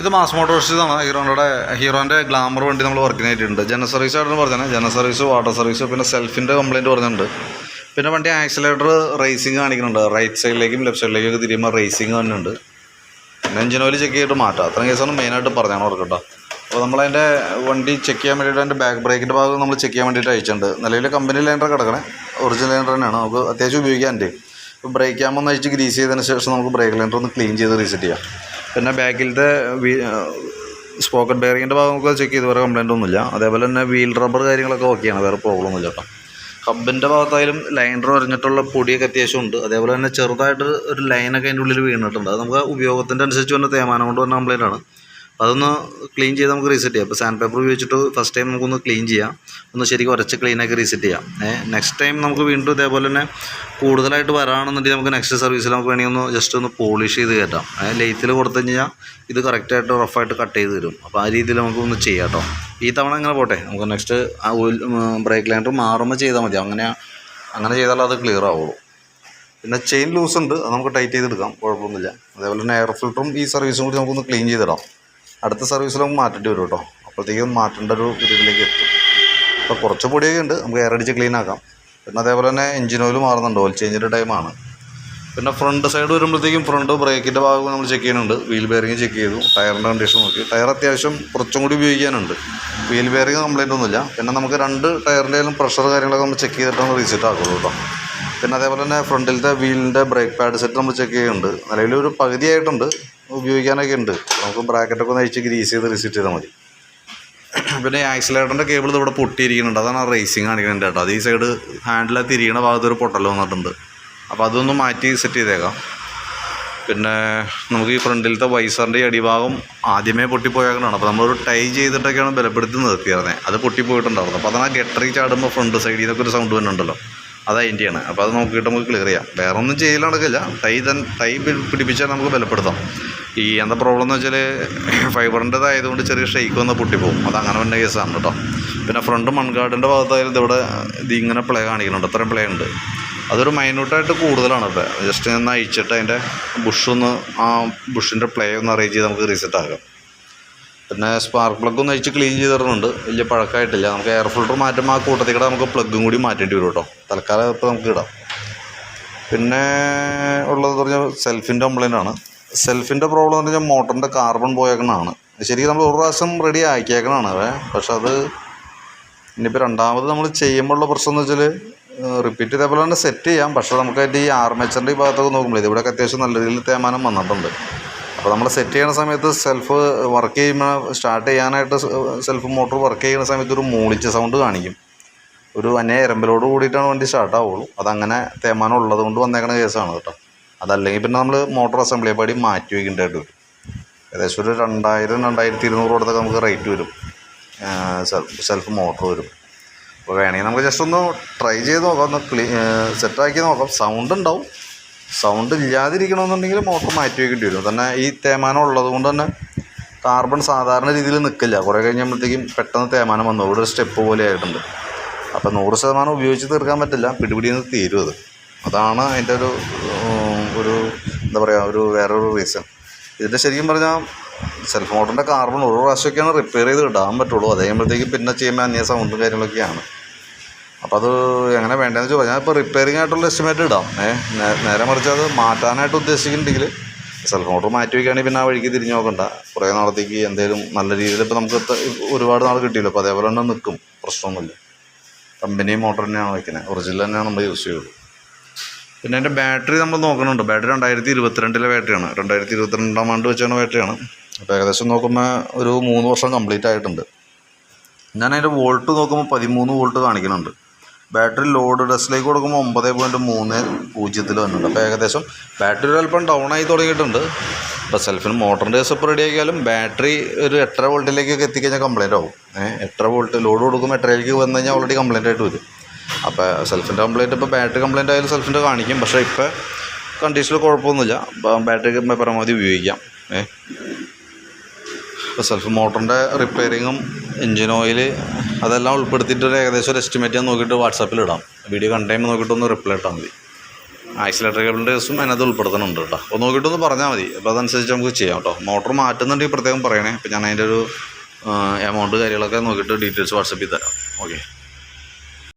ഇത് mass മോട്ടോഴ്സിലാണ് ഹീറോയുടെ ഹീറോന്റെ glamour വണ്ടി നമ്മൾ വർക്കിനായിട്ടുണ്ട് ജന സർവീസ് ആയിട്ടാണ് പറഞ്ഞത് ജന സർവീസ് വാട്ടർ സർവീസ് പിന്നെ സെൽഫിന്റെ കംപ്ലയിന്റ് പറഞ്ഞിട്ടുണ്ട്. പിന്നെ വണ്ടി ആക്സിലേറ്റർ റേസിംഗ് കാണിക്കുന്നുണ്ട്. റൈറ്റ് സൈഡിലേക്കും ലെഫ്റ്റ് സൈഡിലേക്കും ഒക്കെ തിരിയുമ്പോൾ റേസിംഗ് തന്നെയുണ്ട് പിന്നെ എഞ്ചിൻ ഓയിൽ ചെക്ക് ചെയ്തിട്ട് മാറ്റാം. അത്രയും കേസാണ് മെയിനായിട്ട് പറഞ്ഞാണ് ഓർക്കട്ടോ അപ്പോൾ നമ്മളതിന്റെ വണ്ടി ചെക്ക് ചെയ്യാൻ വേണ്ടിയിട്ട് അതിന്റെ ബാക്ക് ബ്രേക്കിന്റെ ഭാഗം നമ്മൾ ചെക്ക് ചെയ്യാൻ വേണ്ടിയിട്ട് അയച്ചിട്ടുണ്ട്. നിലവിൽ കമ്പനി ലൈനർ കിടക്കണേ. ഒറിജിനൽ ലൈനർ തന്നെയാണ്. നമുക്ക് അത്യാവശ്യം ഉപയോഗിക്കാനുണ്ട് ഇപ്പോൾ ബ്രേക്ക് ആകുമ്പോൾ ഒന്ന് അഴിച്ച് ഗ്രീസ് ചെയ്തതിന് ശേഷം നമുക്ക് ബ്രേക്ക് ലൈനർ ഒന്ന് ക്ലീൻ ചെയ്ത് റീസെറ്റ് ചെയ്യാം. പിന്നെ ബാക്കിലത്തെ സ്പോക്കൺ ബെയറിങ്ങിന്റെ ഭാഗം നമുക്ക് ചെക്ക് ചെയ്ത് വേറെ കംപ്ലൈന്റ് ഒന്നുമില്ല. അതേപോലെ തന്നെ വീൽ റബ്ബർ കാര്യങ്ങളൊക്കെ ഓക്കെയാണ് വേറെ പ്രോബ്ലം ഒന്നുമില്ല കേട്ടോ. ഹബിന്റെ ഭാഗത്തായാലും ലൈനർ വരഞ്ഞിട്ടുള്ള പൊടിയൊക്കെ അത്യാവശ്യം ഉണ്ട്. അതേപോലെ തന്നെ ചെറുതായിട്ട് ഒരു ലൈനൊക്കെ അതിന്റെ ഉള്ളിൽ വീണിട്ടുണ്ട്. അത് നമുക്ക് ഉപയോഗത്തിന്റെ അനുസരിച്ച് വന്ന തേമാനം കൊണ്ട് വന്ന കംപ്ലൈന്റ് ആണ്. അതൊന്ന് ക്ലീൻ ചെയ്ത് നമുക്ക് റീസെറ്റ് ചെയ്യാം. അപ്പോൾ സാൻഡ് പേപ്പർ ഉപയോഗിച്ചിട്ട് ഫസ്റ്റ് ടൈം നമുക്കൊന്ന് ക്ലീൻ ചെയ്യാം. ഒന്ന് ശരിക്കും ഉരച്ച് ക്ലീനാക്കി റീസെറ്റ് ചെയ്യാം. നെക്സ്റ്റ് ടൈം നമുക്ക് വീണ്ടും ഇതേപോലെ തന്നെ കൂടുതലായിട്ട് വരാണെന്നുണ്ടെങ്കിൽ നമുക്ക് നെക്സ്റ്റ് സർവീസിൽ നമുക്ക് വേണമെങ്കിൽ ഒന്ന് ജസ്റ്റ് ഒന്ന് പോളിഷ് ചെയ്ത് കയറ്റാം ലെയ്ത്തിൽ കൊടുത്തു കഴിഞ്ഞാൽ ഇത് കറക്റ്റായിട്ട് റഫായിട്ട് കട്ട് ചെയ്ത് തരും. അപ്പോൾ ആ രീതിയിൽ നമുക്ക് ഒന്ന് ചെയ്യാം കേട്ടോ ഈ തവണ അങ്ങനെ പോട്ടെ. നമുക്ക് നെക്സ്റ്റ് ആ ഓയിൽ ബ്രേക്ക് ലൈനർ മാറുമ്പോൾ ചെയ്താൽ മതി. അങ്ങനെ അങ്ങനെ ചെയ്താലും അത് ക്ലിയർ ആവുള്ളൂ. പിന്നെ ചെയിൻ ലൂസ് ഉണ്ട്. അത് നമുക്ക് ടൈറ്റ് ചെയ്തെടുക്കാം. കുഴപ്പമൊന്നുമില്ല. അതേപോലെ തന്നെ എയർ ഫിൽറ്ററും ഈ സർവീസും കൂടി നമുക്കൊന്ന് ക്ലീൻ ചെയ്തിടാം. അടുത്ത സർവീസിൽ നമുക്ക് മാറ്റേണ്ടി വരും കേട്ടോ. അപ്പോഴത്തേക്കും മാറ്റേണ്ട ഒരു ഇതിലേക്ക് എത്തും. അപ്പോൾ കുറച്ച് പൊടിയൊക്കെ ഉണ്ട്. നമുക്ക് എയർ അടിച്ച് ക്ലീൻ ആക്കാം. പിന്നെ അതേപോലെ തന്നെ എഞ്ചിൻ ഓയിൽ മാറുന്നുണ്ട്. ഓയിൽ ചേഞ്ചിന്റെ ടൈമാണ് പിന്നെ ഫ്രണ്ട് സൈഡ് വരുമ്പോഴത്തേക്കും ഫ്രണ്ട് ബ്രേക്കിന്റെ ഭാഗം നമ്മൾ ചെക്ക് ചെയ്യുന്നുണ്ട്. വീൽ ബെയറിങ് ചെക്ക് ചെയ്തു. ടയറിന്റെ കണ്ടീഷൻ നോക്കി. ടയർ അത്യാവശ്യം കുറച്ചും കൂടി ഉപയോഗിക്കാനുണ്ട്. വീൽ ബെയറിങ് കംപ്ലൈന്റ് ഒന്നുമില്ല. പിന്നെ നമുക്ക് രണ്ട് ടയറിന്റെയും പ്രഷർ കാര്യങ്ങളൊക്കെ നമ്മൾ ചെക്ക് ചെയ്തിട്ടാണ് റീസെറ്റ് ആക്കുള്ളൂ കേട്ടോ. പിന്നെ അതേപോലെ തന്നെ ഫ്രണ്ടിലത്തെ വീലിന്റെ ബ്രേക്ക് പാഡ് സെറ്റ് നമ്മൾ ചെക്ക് ചെയ്യുന്നുണ്ട്. നിലവിൽ ഒരു പകുതിയായിട്ടുണ്ട്. ഉപയോഗിക്കാനൊക്കെ ഉണ്ട്. നമുക്ക് ബ്രാക്കറ്റൊക്കെ ഒന്ന് അഴിച്ച് ഗ്രീസ് ചെയ്ത് റിസിറ്റ് ചെയ്താൽ മതി. പിന്നെ ആക്സിലേറ്ററിന്റെ കേബിൾ ഇവിടെ പൊട്ടിയിരിക്കുന്നുണ്ട്. അതാണ് ആ റേസിങ് കാണിക്കുന്നുണ്ട് കേട്ടോ. അത് ഈ സൈഡ് ഹാൻഡിലെ തിരിയണ ഭാഗത്ത് ഒരു പൊട്ടൽ വന്നിട്ടുണ്ട്. അപ്പോൾ അതൊന്ന് മാറ്റി സെറ്റ് ചെയ്തേക്കാം. പിന്നെ നമുക്ക് ഈ ഫ്രണ്ടിലത്തെ വൈസറിന്റെ ഈ അടിഭാഗം ആദ്യമേ പൊട്ടിപ്പോയേക്കണാണ് അപ്പോൾ നമ്മളൊരു ടൈ ചെയ്തിട്ടൊക്കെയാണ് ബലപ്പെടുത്തി നിർത്തിയിരുന്നത് അത് പൊട്ടിപ്പോയിട്ടുണ്ടായിരുന്നു. അപ്പോൾ അതാണ് ആ ഗട്ടറി ചാടുമ്പോൾ ഫ്രണ്ട് സൈഡിൽ നിന്നൊക്കെ ഒരു സൗണ്ട് വരുന്നുണ്ടല്ലോ. അത് അതിന്റെയാണ് അപ്പോൾ അത് നോക്കിയിട്ട് നമുക്ക് ക്ലിയർ ചെയ്യാം. വേറെ ഒന്നും നടക്കില്ല. ടൈ തൻ ടൈ പിടിപ്പിച്ചാൽ നമുക്ക് ബലപ്പെടുത്താം. ഈ എന്താ പ്രോബ്ലം എന്ന് വെച്ചാൽ ഫൈബറിന്റെതായതുകൊണ്ട് ചെറിയ ഷെയ്ക്ക് വന്ന് പൊട്ടിപ്പോവും. അത് അങ്ങനെ വന്ന കേസാണ് കേട്ടോ. പിന്നെ ഫ്രണ്ട് മൺഗാർഡിന്റെ ഭാഗത്തായാലും ഇതിവിടെ ഇത് ഇങ്ങനെ പ്ലേ കാണിക്കുന്നുണ്ട്. അത്രയും പ്ലേ ഉണ്ട്. അതൊരു മൈന്യൂട്ടായിട്ട് കൂടുതലാണ് ഇപ്പോൾ ജസ്റ്റ് ഒന്ന് അയച്ചിട്ട് അതിന്റെ ബുഷൊന്ന് ആ ബുഷിന്റെ പ്ലേ ഒന്ന് അറേഞ്ച് ചെയ്ത് നമുക്ക് റീസെറ്റ് ആക്കാം. പിന്നെ സ്പാർക്ക് പ്ലഗ് ഒന്ന് അഴിച്ച് ക്ലീൻ ചെയ്തിടുന്നുണ്ട് വലിയ പഴക്കമായിട്ടില്ല. നമുക്ക് എയർ ഫിൽറ്റർ മാറ്റുമ്പോൾ ആ കൂട്ടത്തിൽ കൂടെ നമുക്ക് പ്ലഗും കൂടി മാറ്റേണ്ടി വരും കേട്ടോ. തൽക്കാലം ഇപ്പോൾ നമുക്ക് ഇടാം. പിന്നെ ഉള്ളത് പറഞ്ഞാൽ സെൽഫിന്റെ കംപ്ലൈന്റ് ആണ്. സെൽഫിന്റെ പ്രോബ്ലം എന്ന് വെച്ചാൽ മോട്ടറിന്റെ കാർബൺ പോയേക്കണതാണ് ശരിക്കും നമ്മൾ ഒരു പ്രാവശ്യം റെഡി ആക്കിയേക്കണതാണ് പക്ഷെ അത് ഇനിയിപ്പോൾ രണ്ടാമത് നമ്മൾ ചെയ്യുമ്പോഴുള്ള പ്രശ്നം എന്ന് വെച്ചാൽ റിപ്പീറ്റ് ഇതേപോലെ തന്നെ സെറ്റ് ചെയ്യാം. പക്ഷേ നമുക്ക് അതിന്റെ ഈ ആർമേച്ചറിന്റെ ഈ ഭാഗത്തൊക്കെ നോക്കുമ്പോൾ ഇവിടെയൊക്കെ അത്യാവശ്യം നല്ല രീതിയിൽ തേമാനം വന്നിട്ടുണ്ട്. അപ്പോൾ നമ്മൾ സെറ്റ് ചെയ്യുന്ന സമയത്ത് സെൽഫ് വർക്ക് ചെയ്യുമ്പോൾ സ്റ്റാർട്ട് ചെയ്യാനായിട്ട് സെൽഫ് മോട്ടോർ വർക്ക് ചെയ്യുന്ന സമയത്ത് ഒരു മൂളിച്ച സൗണ്ട് കാണിക്കും. ഒരു അന്യ എരമ്പലോട് കൂടിയിട്ടാണ് വണ്ടി സ്റ്റാർട്ടാവുള്ളൂ അതങ്ങനെ തേമാനം ഉള്ളത് കൊണ്ട് വന്നേക്കണ കേസാണ് കേട്ടോ. അതല്ലെങ്കിൽ പിന്നെ നമ്മൾ മോട്ടോർ അസംബ്ലി പടി മാറ്റി വയ്ക്കേണ്ടതായിട്ട് വരും ഏകദേശം ഒരു രണ്ടായിരം രണ്ടായിരത്തി ഇരുന്നൂറ് കൊടുത്തൊക്കെ നമുക്ക് റേറ്റ് വരും. സെൽഫ് സെൽഫ് മോട്ടോർ വരും. അപ്പോൾ വേണമെങ്കിൽ നമുക്ക് ജസ്റ്റ് ഒന്ന് ട്രൈ ചെയ്ത് നോക്കാം. ഒന്ന് ക്ലീ സെറ്റാക്കി നോക്കാം. സൗണ്ട് ഉണ്ടാവും. സൗണ്ട് ഇല്ലാതിരിക്കണമെന്നുണ്ടെങ്കിൽ മോട്ടോർ മാറ്റി വയ്ക്കേണ്ടി വരും. തന്നെ ഈ തേമാനം ഉള്ളത് കൊണ്ട് തന്നെ കാർബൺ സാധാരണ രീതിയിൽ നിൽക്കില്ല. കുറേ കഴിഞ്ഞപ്പോഴത്തേക്കും പെട്ടെന്ന് തേമാനം വന്നു. ഇവിടെ ഒരു സ്റ്റെപ്പ് പോലെ ആയിട്ടുണ്ട്. അപ്പോൾ നൂറ് ശതമാനം ഉപയോഗിച്ച് തീർക്കാൻ പറ്റില്ല. പിടിപിടിയിൽ നിന്ന് തീരും അത്. അതാണ് അതിന്റെ ഒരു ഒരു എന്താ പറയുക ഒരു വേറൊരു റീസൺ ഇതിന്റെ ശരിക്കും പറഞ്ഞാൽ സെൽഫ് മോട്ടറിന്റെ കാർബൺ ഒരു പ്രാവശ്യമൊക്കെയാണ് റിപ്പയർ ചെയ്ത് ഇടാൻ പറ്റുള്ളൂ. അത് പിന്നെ ചെയ്യുമ്പോൾ അന്യ സൗണ്ടും കാര്യങ്ങളൊക്കെയാണ്. അപ്പോൾ അത് എങ്ങനെ വേണ്ടതെന്ന് വെച്ചാൽ ഞാൻ ഇപ്പോൾ റിപ്പയറിംഗ് ആയിട്ടുള്ള എസ്റ്റിമേറ്റ് ഇടാം. നേരെ മറിച്ച് അത് മാറ്റാനായിട്ട് ഉദ്ദേശിക്കുന്നുണ്ടെങ്കിൽ സെൽഫ് മോട്ടർ മാറ്റി വയ്ക്കുകയാണെങ്കിൽ പിന്നെ ആ വഴിക്ക് തിരിഞ്ഞ് നോക്കണ്ട. കുറേ നാളത്തേക്ക് എന്തെങ്കിലും നല്ല രീതിയിൽ ഇപ്പോൾ നമുക്ക് ഒരുപാട് നാൾ കിട്ടിയല്ലോ. അപ്പോൾ അതേപോലെ തന്നെ നിൽക്കും. പ്രശ്നമൊന്നുമില്ല. കമ്പനി മോട്ടർ തന്നെയാണ് വയ്ക്കുന്നത് ഒറിജിനൽ തന്നെയാണ് നമ്മൾ യൂസ് ചെയ്യുള്ളൂ. പിന്നെ അതിന്റെ ബാറ്ററി നമ്മൾ നോക്കണുണ്ട് ബാറ്ററി രണ്ടായിരത്തി ഇരുപത്തിരണ്ടിലെ ബാറ്ററിയാണ്. രണ്ടായിരത്തി ഇരുപത്തിരണ്ടാം ആണ്ട് വെച്ചാണ് ബാറ്ററിയാണ്. അപ്പോൾ ഏകദേശം നോക്കുമ്പോൾ ഒരു മൂന്ന് വർഷം കംപ്ലീറ്റ് ആയിട്ടുണ്ട്. ഞാൻ അതിന്റെ വോൾട്ട് നോക്കുമ്പോൾ പതിമൂന്ന് വോൾട്ട് കാണിക്കുന്നുണ്ട്. ബാറ്ററി ലോഡ് ടെസ്റ്റിലേക്ക് കൊടുക്കുമ്പോൾ ഒമ്പത് പോയിന്റ് മൂന്ന് പൂജ്യത്തിൽ വന്നിട്ടുണ്ട്. അപ്പോൾ ഏകദേശം ബാറ്ററി ഒരു അല്പം ഡൗൺ ആയി തുടങ്ങിയിട്ടുണ്ട്. ഇപ്പോൾ സെൽഫിന് മോട്ടറിന്റെ കേസ് ഇപ്പോൾ റെഡി ആക്കിയാലും ബാറ്ററി ഒരു എട്ടര വോൾട്ടിലേക്കൊക്കെ എത്തിക്കഴിഞ്ഞാൽ കംപ്ലൈന്റ് ആവും. ഏഹ് എട്ടര വോൾട്ട് ലോഡ് കൊടുക്കുമ്പോൾ എട്ടരയിലേക്ക് വന്നു കഴിഞ്ഞാൽ ഓൾറെഡി കംപ്ലൈന്റ് ആയിട്ട് വരും. അപ്പോൾ സെൽഫിന്റെ കംപ്ലയിന്റ് ഇപ്പോൾ ബാറ്ററി കംപ്ലയിന്റ് ആയാലും സെൽഫിന്റെ കാണിക്കും. പക്ഷേ ഇപ്പോൾ കണ്ടീഷനിൽ കുഴപ്പമൊന്നുമില്ല. ബാറ്ററി പരമാവധി ഉപയോഗിക്കാം. ഏ? ഇപ്പോൾ സെൽഫ് മോട്ടറിന്റെ റിപ്പയറിങ്ങും എൻജിൻ ഓയിൽ അതെല്ലാം ഉൾപ്പെടുത്തിയിട്ട് ഒരു ഏകദേശം ഒരു എസ്റ്റിമേറ്റ് ഞാൻ നോക്കിയിട്ട് വാട്സാപ്പിൽ ഇടാം. വീഡിയോ കണ്ട ടൈം നോക്കിയിട്ട് ഒന്ന് റിപ്ലൈ ഇട്ടാൽ മതി. ആക്സിലേറ്റർ കേബിളിന്റെ കേസും അതിനകത്ത് ഉൾപ്പെടുത്തുന്നുണ്ട് കേട്ടോ. അപ്പോൾ നോക്കിയിട്ടൊന്ന് പറഞ്ഞാൽ മതി. അപ്പോൾ അതനുസരിച്ച് നമുക്ക് ചെയ്യാം കേട്ടോ. മോട്ടർ മാറ്റുന്നുണ്ടെങ്കിൽ പ്രത്യേകം പറയണേ. അപ്പോൾ ഞാൻ അതിന്റെ ഒരു എമൗണ്ട് കാര്യങ്ങളൊക്കെ നോക്കിയിട്ട് ഡീറ്റെയിൽസ് വാട്സപ്പ് ചെയ്ത് തരാം. ഓക്കെ